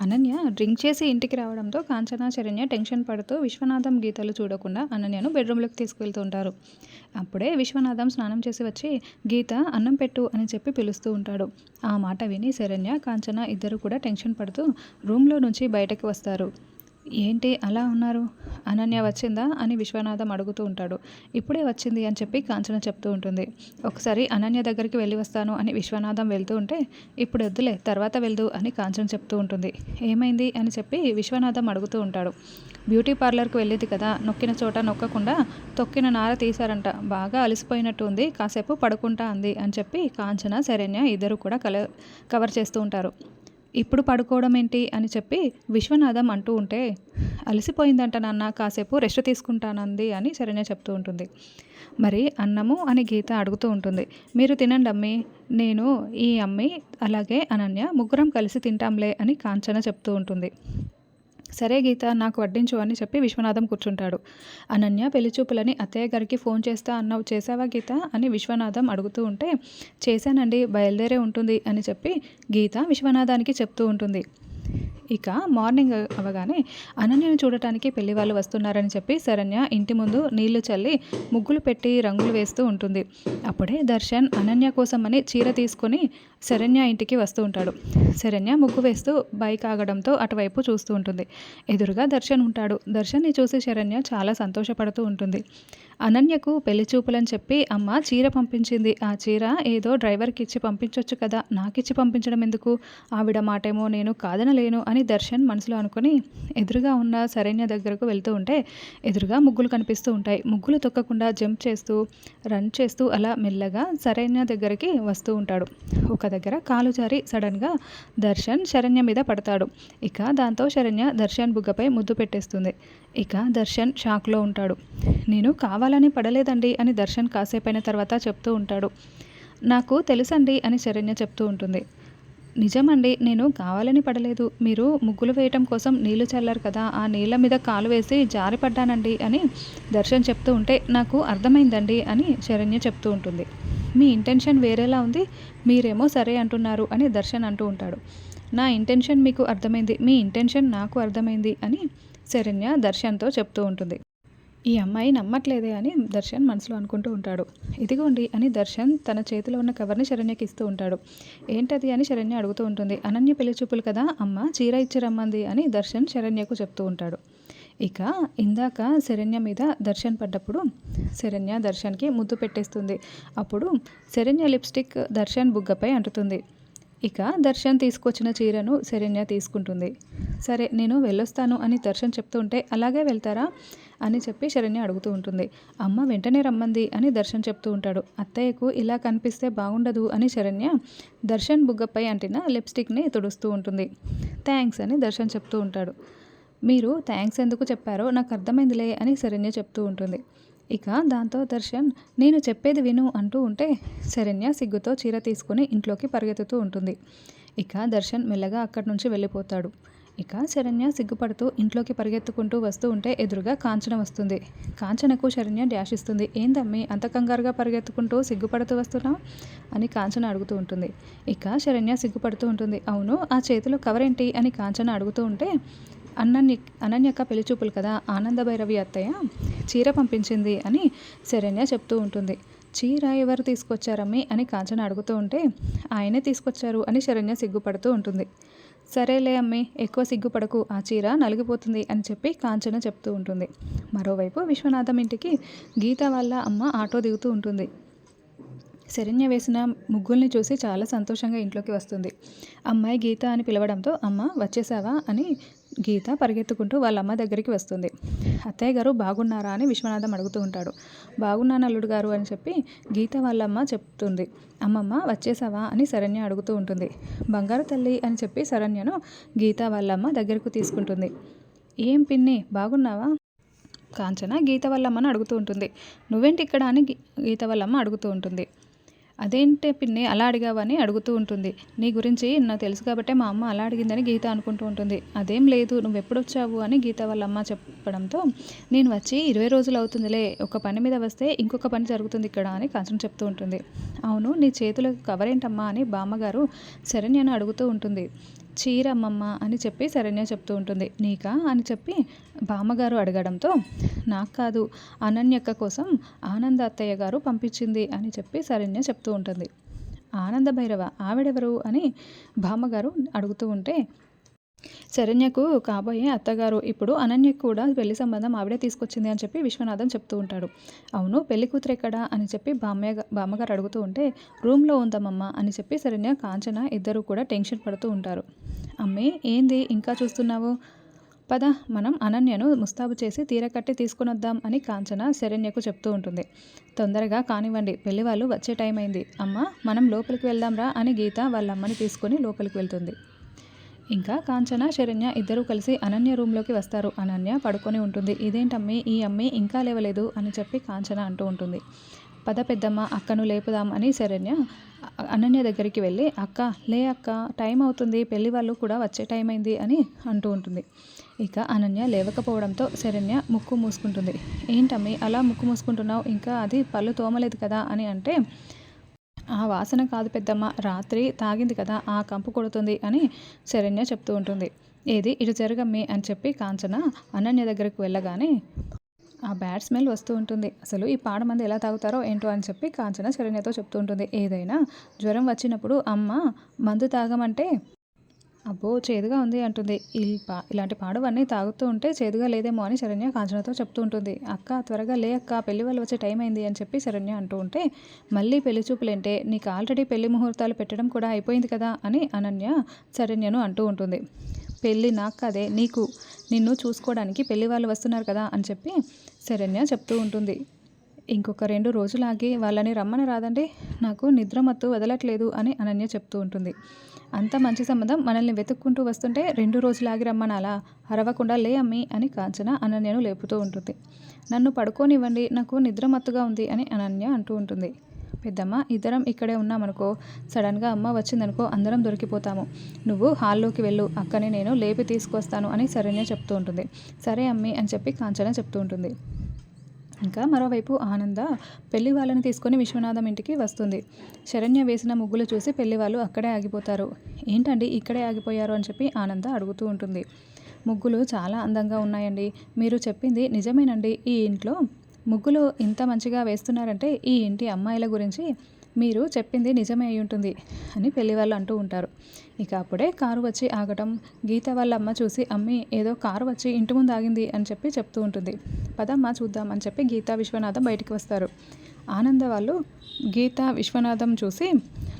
Ananya drink చేసి ఇంటికి రావడంతో కాంచనా శరణ్య టెన్షన్ పడుతూ విశ్వనాథం గీతలు చూడకుండా అనన్యను బెడ్రూమ్లోకి తీసుకువెళ్తూ ఉంటారు అప్పుడే విశ్వనాథం స్నానం చేసి వచ్చి గీత అన్నం పెట్టు అని చెప్పి పిలుస్తూ ఉంటాడు. ఆ మాట విని శరణ్య కాంచన ఇద్దరు కూడా టెన్షన్ పడుతూ రూమ్లో నుంచి బయటకు వస్తారు. ఏంటి అలా ఉన్నారు? అనన్య వచ్చిందా? అని విశ్వనాథం అడుగుతూ ఉంటాడు. ఇప్పుడే వచ్చింది అని చెప్పి కాంచన చెప్తూ ఉంటుంది. ఒకసారి అనన్య దగ్గరికి వెళ్ళి వస్తాను అని విశ్వనాథం వెళ్తూ ఉంటే ఇప్పుడు వద్దులే తర్వాత వెళ్దు అని కాంచన చెప్తూ ఉంటుంది. ఏమైంది? అని చెప్పి విశ్వనాథం అడుగుతూ ఉంటాడు. బ్యూటీ పార్లర్కి వెళ్ళేది కదా నొక్కిన చోట నొక్కకుండా తొక్కిన నార తీశారంట. బాగా అలసిపోయినట్టు ఉంది కాసేపు పడుకుంటా అంది అని చెప్పి కాంచన శరణ్య ఇద్దరు కూడా కల కవర్ చేస్తూ ఉంటారు. ఇప్పుడు పడుకోవడం ఏంటి అని చెప్పి విశ్వనాథం అంటూ ఉంటే అలసిపోయిందంట నాన్న కాసేపు రెస్ట్ తీసుకుంటానంది అని శరణ్య చెప్తూ ఉంటుంది. మరి అన్నము అని గీత అడుగుతూ ఉంటుంది మీరు తినండి అమ్మి నేను ఈ అమ్మి అలాగే అనన్య ముగ్గురం కలిసి తింటాంలే అని కాంచన చెప్తూ ఉంటుంది. సరే గీత నాకు వడ్డించు అని చెప్పి విశ్వనాథం కూర్చుంటాడు. అనన్య పెళ్ళిచూపులని అత్తయ్య గారికి ఫోన్ చేస్తా అన్నావు చేసావా గీత? అని విశ్వనాథం అడుగుతూ ఉంటే చేశానండి బయలుదేరే ఉంటుంది అని చెప్పి గీత విశ్వనాథానికి చెప్తూ ఉంటుంది. ఇక మార్నింగ్ అవగానే అనన్యను చూడటానికి పెళ్ళి వాళ్ళు వస్తున్నారని చెప్పి శరణ్య ఇంటి ముందు నీళ్ళు చల్లి ముగ్గులు పెట్టి రంగులు వేస్తూ ఉంటుంది. అప్పుడే దర్శన్ అనన్య కోసమని చీర తీసుకొని శరణ్య ఇంటికి వస్తూ ఉంటాడు. శరణ్య ముగ్గు వేస్తూ బైక్ ఆగడంతో అటువైపు చూస్తూ ఉంటుంది. ఎదురుగా దర్శన్ ఉంటాడు. దర్శన్ని చూసి శరణ్య చాలా సంతోషపడుతూ ఉంటుంది. అనన్యకు పెళ్ళి చూపులని చెప్పి అమ్మ చీర పంపించింది. ఆ చీర ఏదో డ్రైవర్కి ఇచ్చి పంపించవచ్చు కదా. నాకిచ్చి పంపించడం ఎందుకు? ఆవిడ మాటేమో నేను కాదనలేను అని దర్శన్ మనసులో అనుకుని ఎదురుగా ఉన్న శరణ్య దగ్గరకు వెళ్తూ ఉంటే ఎదురుగా ముగ్గులు కనిపిస్తూ ఉంటాయి. ముగ్గులు తొక్కకుండా జంప్ చేస్తూ రన్ చేస్తూ అలా మెల్లగా శరణ్య దగ్గరికి వస్తూ ఉంటాడు. ఒక దగ్గర కాలు జారి సడన్గా దర్శన్ శరణ్య మీద పడతాడు. ఇక దాంతో శరణ్య దర్శన్ బుగ్గపై ముద్దు పెట్టేస్తుంది. ఇక దర్శన్ షాక్లో ఉంటాడు. నేను కావాలని పడలేదండి అని దర్శన్ కాసేపైన తర్వాత చెప్తూ ఉంటాడు. నాకు తెలుసండి అని శరణ్య చెప్తూ ఉంటుంది. నిజమండి నేను కావాలని పడలేదు. మీరు ముగ్గులు వేయటం కోసం నీళ్ళు చల్లారు కదా ఆ నీళ్ళ మీద కాలు వేసి జారిపడ్డానండి అని దర్శన్ చెప్తూ ఉంటే నాకు అర్థమైందండి అని శరణ్య చెప్తూ ఉంటుంది. మీ ఇంటెన్షన్ వేరేలా ఉంది మీరేమో సరే అంటున్నారు అని దర్శన్ అంటూ ఉంటాడు. నా ఇంటెన్షన్ మీకు అర్థమైంది మీ ఇంటెన్షన్ నాకు అర్థమైంది అని శరణ్య దర్శన్తో చెప్తూ ఉంటుంది. ఈ అమ్మాయి నమ్మట్లేదే అని దర్శన్ మనసులో అనుకుంటూ ఉంటాడు. ఇదిగోండి అని దర్శన్ తన చేతిలో ఉన్న కవర్ని శరణ్యకి ఇస్తూ ఉంటాడు. ఏంటది అని శరణ్య అడుగుతూ ఉంటుంది. అనన్య పెళ్ళి చూపులు కదా? అమ్మ చీర ఇచ్చి రమ్మంది అని దర్శన్ శరణ్యకు చెప్తూ ఉంటాడు. ఇక ఇందాక శరణ్య మీద దర్శన్ పడ్డప్పుడు శరణ్య దర్శన్కి ముద్దు పెట్టేస్తుంది. అప్పుడు శరణ్య లిప్స్టిక్ దర్శన్ బుగ్గపై అంటుతుంది. ఇక దర్శన్ తీసుకొచ్చిన చీరను శరణ్య తీసుకుంటుంది. సరే నేను వెళ్ళొస్తాను అని దర్శన్ చెప్తూ ఉంటే అలాగే వెళ్తారా? అని చెప్పి శరణ్య అడుగుతూ ఉంటుంది. అమ్మ వెంటనే రమ్మంది అని దర్శన్ చెప్తూ ఉంటాడు. అత్తయ్యకు ఇలా కనిపిస్తే బాగుండదు అని శరణ్య దర్శన్ బుగ్గపై అంటిన లిప్స్టిక్ని తుడుస్తూ ఉంటుంది. థ్యాంక్స్ అని దర్శన్ చెప్తూ ఉంటాడు. మీరు థ్యాంక్స్ ఎందుకు చెప్పారో నాకు అర్థమైందిలే అని శరణ్య చెప్తూ ఉంటుంది. ఇక దాంతో దర్శన్ నేను చెప్పేది విను అంటూ ఉంటే శరణ్య సిగ్గుతో చీర తీసుకుని ఇంట్లోకి పరిగెత్తుతూ ఉంటుంది. ఇక దర్శన్ మెల్లగా అక్కడి నుంచి వెళ్ళిపోతాడు. ఇక శరణ్య సిగ్గుపడుతూ ఇంట్లోకి పరిగెత్తుకుంటూ వస్తూ ఉంటే ఎదురుగా కాంచన వస్తుంది. కాంచనకు శరణ్య డాష్ ఇస్తుంది. ఏందమ్మి అంత కంగారుగా పరిగెత్తుకుంటూ సిగ్గుపడుతూ వస్తున్నావు? అని కాంచన అడుగుతూ ఉంటుంది. ఇక శరణ్య సిగ్గుపడుతూ ఉంటుంది. అవును ఆ చేతిలో కవర్ ఏంటి అని కాంచన అడుగుతూ ఉంటే అన్నన్య అనన్యక్క పెళ్ళి చూపులు కదా ఆనందభైరవి అత్తయ్య? చీర పంపించింది అని శరణ్య చెప్తూ ఉంటుంది. చీర ఎవరు తీసుకొచ్చారమ్మి అని కాంచన అడుగుతూ ఉంటే ఆయనే తీసుకొచ్చారు అని శరణ్య సిగ్గుపడుతూ ఉంటుంది. సరేలే అమ్మి ఎక్కువ సిగ్గుపడకు ఆ చీర నలిగిపోతుంది అని చెప్పి కాంచన చెప్తూ ఉంటుంది. మరోవైపు విశ్వనాథం ఇంటికి గీత వాళ్ళ అమ్మ ఆటో దిగుతూ ఉంటుంది. శరణ్య వేసిన ముగ్గుల్ని చూసి చాలా సంతోషంగా ఇంట్లోకి వస్తుంది. అమ్మాయి గీత అని పిలవడంతో అమ్మ వచ్చేసావా? అని గీత పరిగెత్తుకుంటూ వాళ్ళ అమ్మ దగ్గరికి వస్తుంది. అత్తయ్య గారు బాగున్నారా? అని విశ్వనాథం అడుగుతూ ఉంటాడు. బాగున్నాను అల్లుడు గారు అని చెప్పి గీత వాళ్ళమ్మ చెప్తుంది. అమ్మమ్మ వచ్చేసావా? అని శరణ్య అడుగుతూ ఉంటుంది. బంగారు తల్లి అని చెప్పి శరణ్యను గీత వాళ్ళమ్మ దగ్గరకు తీసుకుంటుంది. ఏం పిన్ని బాగున్నావా? కాంచన గీత వాళ్ళమ్మని అడుగుతూ ఉంటుంది. నువ్వేంటి ఇక్కడ? అని గీత వాళ్ళమ్మ అడుగుతూ ఉంటుంది. అదేంటే పిన్ని అలా అడిగావని అడుగుతూ ఉంటుంది. నీ గురించి నాకు తెలుసు కాబట్టే మా అమ్మ అలా అడిగిందని గీత అనుకుంటూ ఉంటుంది. అదేం లేదు నువ్వు ఎప్పుడు వచ్చావు అని గీత వాళ్ళ అమ్మ చెప్పడంతో నేను వచ్చి ఇరవై రోజులు అవుతుందిలే ఒక పని మీద వస్తే ఇంకొక పని జరుగుతుంది ఇక్కడ అని కాంచన చెప్తూ ఉంటుంది. అవును నీ చేతులకు కవర్ ఏంటమ్మా అని బామ్మగారు శరణ్యను అడుగుతూ ఉంటుంది. చీర అమ్మమ్మ అని చెప్పి శరణ్య చెప్తూ ఉంటుంది. నీకా? అని చెప్పి బామ్మగారు అడగడంతో నాకు కాదు అనన్యక్క కోసం ఆనంద అత్తయ్య గారు పంపించింది అని చెప్పి శరణ్య చెప్తూ ఉంటుంది. ఆనంద భైరవ ఆవిడెవరు? అని బామ్మగారు అడుగుతూ ఉంటే శరణ్యకు కాబోయే అత్తగారు ఇప్పుడు అనన్యకు కూడా పెళ్ళి సంబంధం ఆవిడే తీసుకొచ్చింది అని చెప్పి విశ్వనాథం చెప్తూ ఉంటాడు. అవును పెళ్ళి కూతురు ఎక్కడా? అని చెప్పి బామ్మయ్య బామ్మగారు అడుగుతూ ఉంటే రూమ్లో ఉందామమ్మ అని చెప్పి శరణ్య కాంచన ఇద్దరు కూడా టెన్షన్ పడుతూ ఉంటారు. అమ్మే ఏంది ఇంకా చూస్తున్నావు? పద మనం అనన్యను ముస్తాబు చేసి తీరకట్టి తీసుకునొద్దాం వద్దాం అని కాంచన శరణ్యకు చెప్తూ ఉంటుంది. తొందరగా కానివ్వండి పెళ్ళి వాళ్ళు వచ్చే టైం అయింది. అమ్మ మనం లోపలికి వెళ్దాంరా అని గీత వాళ్ళ అమ్మని తీసుకొని లోపలికి వెళ్తుంది. ఇంకా కాంచన శరణ్య ఇద్దరూ కలిసి అనన్య రూమ్లోకి వస్తారు. అనన్య పడుకొని ఉంటుంది. ఇదేంటమ్మి? ఈ అమ్మి ఇంకా లేవలేదు అని చెప్పి కాంచన అంటూ ఉంటుంది. పద పెద్దమ్మ అక్కను లేపుదాం అని శరణ్య అనన్య దగ్గరికి వెళ్ళి అక్క లే అక్క టైం అవుతుంది. పెళ్ళి వాళ్ళు కూడా వచ్చే టైం అయింది అని అంటూ ఉంటుంది. ఇక అనన్య లేవకపోవడంతో శరణ్య ముక్కు మూసుకుంటుంది. ఏంటమ్మి? అలా ముక్కు మూసుకుంటున్నావు? ఇంకా అది పళ్ళు తోమలేదు కదా అని అంటే ఆ వాసన కాదు పెద్దమ్మ రాత్రి తాగింది కదా ఆ కంపు కొడుతుంది అని శరణ్య చెప్తూ ఉంటుంది. ఏది ఇటు జరగమ్మి అని చెప్పి కాంచన అనన్య దగ్గరకు వెళ్ళగానే ఆ బ్యాడ్ స్మెల్ వస్తూ ఉంటుంది. అసలు ఈ పాడ మంది ఎలా తాగుతారో ఏంటో అని చెప్పి కాంచన శరణ్యతో చెప్తూ ఉంటుంది. ఏదైనా జ్వరం వచ్చినప్పుడు అమ్మ మందు తాగమంటే అబ్బో చేదుగా ఉంది అంటుంది. ఈ పా ఇలాంటి పాడవన్నీ తాగుతూ ఉంటే చేదుగా లేదేమో అని శరణ్య కాంచనతో చెప్తూ ఉంటుంది. అక్క త్వరగా లే అక్క పెళ్ళి వాళ్ళు వచ్చే టైం అయింది అని చెప్పి శరణ్య అంటూ ఉంటే మళ్ళీ పెళ్ళి చూపులేంటే నీకు ఆల్రెడీ పెళ్ళి ముహూర్తాలు పెట్టడం కూడా అయిపోయింది కదా అని అనన్య శరణ్యను అంటూ ఉంటుంది. పెళ్ళి నాకు కదే నీకు నిన్ను చూసుకోవడానికి పెళ్ళి వాళ్ళు వస్తున్నారు కదా అని చెప్పి శరణ్య చెప్తూ ఉంటుంది. ఇంకొక రెండు రోజులాగి వాళ్ళని రమ్మని రాదండి నాకు నిద్రమత్తు వదలట్లేదు అని అనన్య చెప్తూ ఉంటుంది. అంత మంచి సంబంధం మనల్ని వెతుక్కుంటూ వస్తుంటే రెండు రోజులాగి రమ్మనాలా? అరవకుండా లే అమ్మి అని కాంచన అనన్యను లేపుతూ ఉంటుంది. నన్ను పడుకోనివ్వండి నాకు నిద్రమత్తుగా ఉంది అని అనన్య అంటూ ఉంటుంది. పెద్దమ్మ ఇద్దరం ఇక్కడే ఉన్నామనుకో సడన్గా అమ్మ వచ్చిందనుకో అందరం దొరికిపోతాము. నువ్వు హాల్లోకి వెళ్ళు అక్కని నేను లేపి తీసుకొస్తాను అని శరణ్య చెప్తూ ఉంటుంది. సరే అమ్మి అని చెప్పి కాంచన చెప్తూ ఉంటుంది. ఇంకా మరోవైపు ఆనంద పెళ్ళి వాళ్ళని తీసుకొని విశ్వనాథం ఇంటికి వస్తుంది. శరణ్య వేసిన ముగ్గులు చూసి పెళ్ళి వాళ్ళు అక్కడే ఆగిపోతారు. ఏంటండి ఇక్కడే ఆగిపోయారు అని చెప్పి ఆనంద అడుగుతూ ఉంటుంది. ముగ్గులు చాలా అందంగా ఉన్నాయండి. మీరు చెప్పింది నిజమేనండి. ఈ ఇంట్లో ముగ్గులు ఇంత మంచిగా వేస్తున్నారంటే ఈ ఇంటి అమ్మాయిల గురించి మీరు చెప్పింది నిజమే అయి ఉంటుంది అని పెళ్ళి వాళ్ళు అంటూ ఉంటారు. ఇక అప్పుడే కారు వచ్చి ఆగటం. గీత వాళ్ళ అమ్మ చూసి అమ్మి ఏదో కారు వచ్చి ఇంటి ముందు ఆగింది అని చెప్పి చెప్తూ ఉంటుంది. పదమ్మ చూద్దాం అని చెప్పి గీత విశ్వనాథం బయటికి వస్తారు. ఆనంద వాళ్ళు గీత విశ్వనాథం చూసి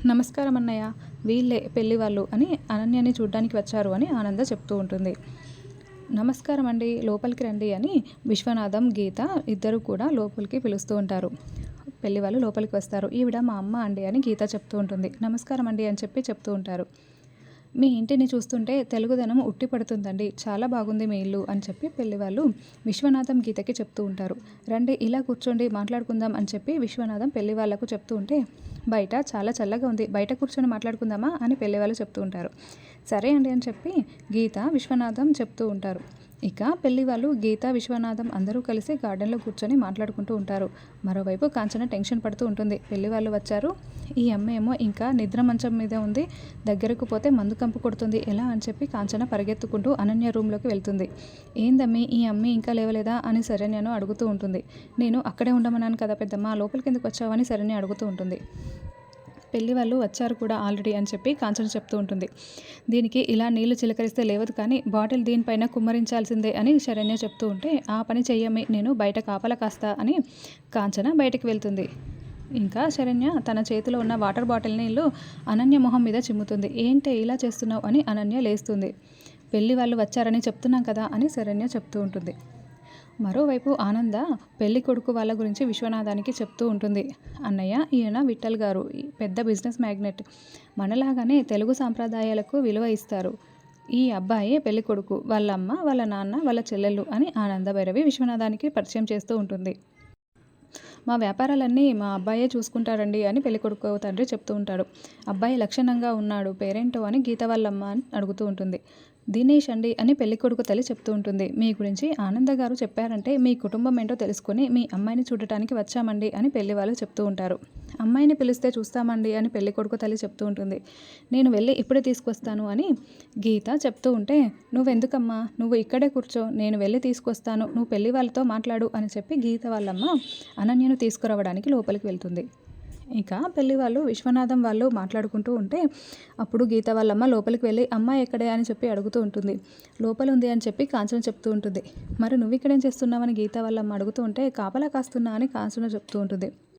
నమస్కారం అన్నయ్య వీళ్ళే పెళ్ళి వాళ్ళు అని అనన్యని చూడ్డానికి వచ్చారు అని ఆనంద చెప్తూ ఉంటుంది. నమస్కారం అండి లోపలికి రండి అని విశ్వనాథం గీత ఇద్దరు కూడా లోపలికి పిలుస్తూ ఉంటారు. పెళ్ళి వాళ్ళు లోపలికి వస్తారు. ఈవిడ మా అమ్మ అండి అని గీత చెప్తూ ఉంటుంది. నమస్కారం అండి అని చెప్పి చెప్తూ ఉంటారు. మీ ఇంటిని చూస్తుంటే తెలుగుదనం ఉట్టి పడుతుందండి. చాలా బాగుంది మీ ఇల్లు అని చెప్పి పెళ్ళి వాళ్ళు విశ్వనాథం గీతకి చెప్తూ ఉంటారు. రండి ఇలా కూర్చోండి మాట్లాడుకుందాం అని చెప్పి విశ్వనాథం పెళ్ళి వాళ్ళకు చెప్తూ ఉంటే బయట చాలా చల్లగా ఉంది బయట కూర్చొని మాట్లాడుకుందామా అని పెళ్ళి వాళ్ళు చెప్తూ ఉంటారు. సరే అండి అని చెప్పి గీత విశ్వనాథం చెప్తూ ఉంటారు. ఇక పెళ్ళి వాళ్ళు గీత విశ్వనాథం అందరూ కలిసి గార్డెన్లో కూర్చొని మాట్లాడుకుంటూ ఉంటారు. మరోవైపు కాంచన టెన్షన్ పడుతూ ఉంటుంది. పెళ్ళి వాళ్ళు వచ్చారు. ఈ అమ్మ ఏమో ఇంకా నిద్ర మంచం మీద ఉంది. దగ్గరకు పోతే మందు కంపు కొడుతుంది. ఎలా అని చెప్పి కాంచన పరిగెత్తుకుంటూ అనన్య రూమ్లోకి వెళ్తుంది. ఏందమ్మి ఈ అమ్మి ఇంకా లేవలేదా? అని శరణ్యను అడుగుతూ ఉంటుంది. నేను అక్కడే ఉండమన్నాను కదా పెద్దమ్మ లోపలికి ఎందుకు వచ్చావని శరణ్య అడుగుతూ ఉంటుంది. పెళ్ళి వాళ్ళు వచ్చారు కూడా ఆల్రెడీ అని చెప్పి కాంచన చెప్తూ ఉంటుంది. దీనికి ఇలా నీళ్ళు చిలకరిస్తే లేవదు కానీ బాటిల్ దీనిపైన కుమ్మరించాల్సిందే అని శరణ్య చెప్తూ ఉంటే ఆ పని చెయ్యమే నేను బయట కాపల కాస్తా అని కాంచన బయటకు వెళ్తుంది. ఇంకా శరణ్య తన చేతిలో ఉన్న వాటర్ బాటిల్ నీళ్ళు అనన్య మొహం మీద చిమ్ముతుంది. ఏంటి ఇలా చేస్తున్నావు? అని అనన్య లేస్తుంది. పెళ్ళి వాళ్ళు వచ్చారని చెప్తున్నాం కదా అని శరణ్య చెప్తూ ఉంటుంది. మరోవైపు ఆనంద పెళ్ళి కొడుకు వాళ్ళ గురించి విశ్వనాథానికి చెప్తూ ఉంటుంది. అన్నయ్య ఈయన విఠల్ గారు పెద్ద బిజినెస్ మ్యాగ్నెట్. మనలాగానే తెలుగు సాంప్రదాయాలకు విలువ ఇస్తారు. ఈ అబ్బాయి పెళ్ళి కొడుకు వాళ్ళ అమ్మ వాళ్ళ నాన్న వాళ్ళ చెల్లెళ్ళు అని ఆనంద భైరవి విశ్వనాథానికి పరిచయం చేస్తూ ఉంటుంది. మా వ్యాపారాలన్నీ మా అబ్బాయే చూసుకుంటాడండి అని పెళ్ళికొడుకు తండ్రి చెప్తూ ఉంటాడు. అబ్బాయి లక్షణంగా ఉన్నాడు పేరేంటో అని గీత వాళ్ళమ్మ అని అడుగుతూ ఉంటుంది. దినేష్ అండి అని పెళ్ళికొడుకు తల్లి చెప్తూ ఉంటుంది. మీ గురించి ఆనంద గారు చెప్పారంటే మీ కుటుంబం ఏంటో తెలుసుకొని మీ అమ్మాయిని చూడటానికి వచ్చామండి అని పెళ్ళి వాళ్ళు చెప్తూ ఉంటారు. అమ్మాయిని పిలిస్తే చూస్తామండి అని పెళ్ళి కొడుకు తల్లి చెప్తూ ఉంటుంది. నేను వెళ్ళి ఇప్పుడే తీసుకొస్తాను అని గీత చెప్తూ ఉంటే నువ్వెందుకమ్మా? నువ్వు ఇక్కడే కూర్చో. నేను వెళ్ళి తీసుకొస్తాను. నువ్వు పెళ్ళి వాళ్ళతో మాట్లాడు అని చెప్పి గీత వాళ్ళమ్మ అనన్యను తీసుకురావడానికి లోపలికి వెళ్తుంది. ఇక పెళ్ళి వాళ్ళు విశ్వనాథం వాళ్ళు మాట్లాడుకుంటూ ఉంటే అప్పుడు గీత వాళ్ళమ్మ లోపలికి వెళ్ళి అమ్మ ఎక్కడే? అని చెప్పి అడుగుతూ ఉంటుంది. లోపల ఉంది అని చెప్పి కాంచన చెప్తూ ఉంటుంది. మరి నువ్వు ఇక్కడేం చేస్తున్నావని గీత వాళ్ళమ్మ అడుగుతూ ఉంటే కాపలా కాస్తున్నా అని కాంచన చెప్తూ ఉంటుంది.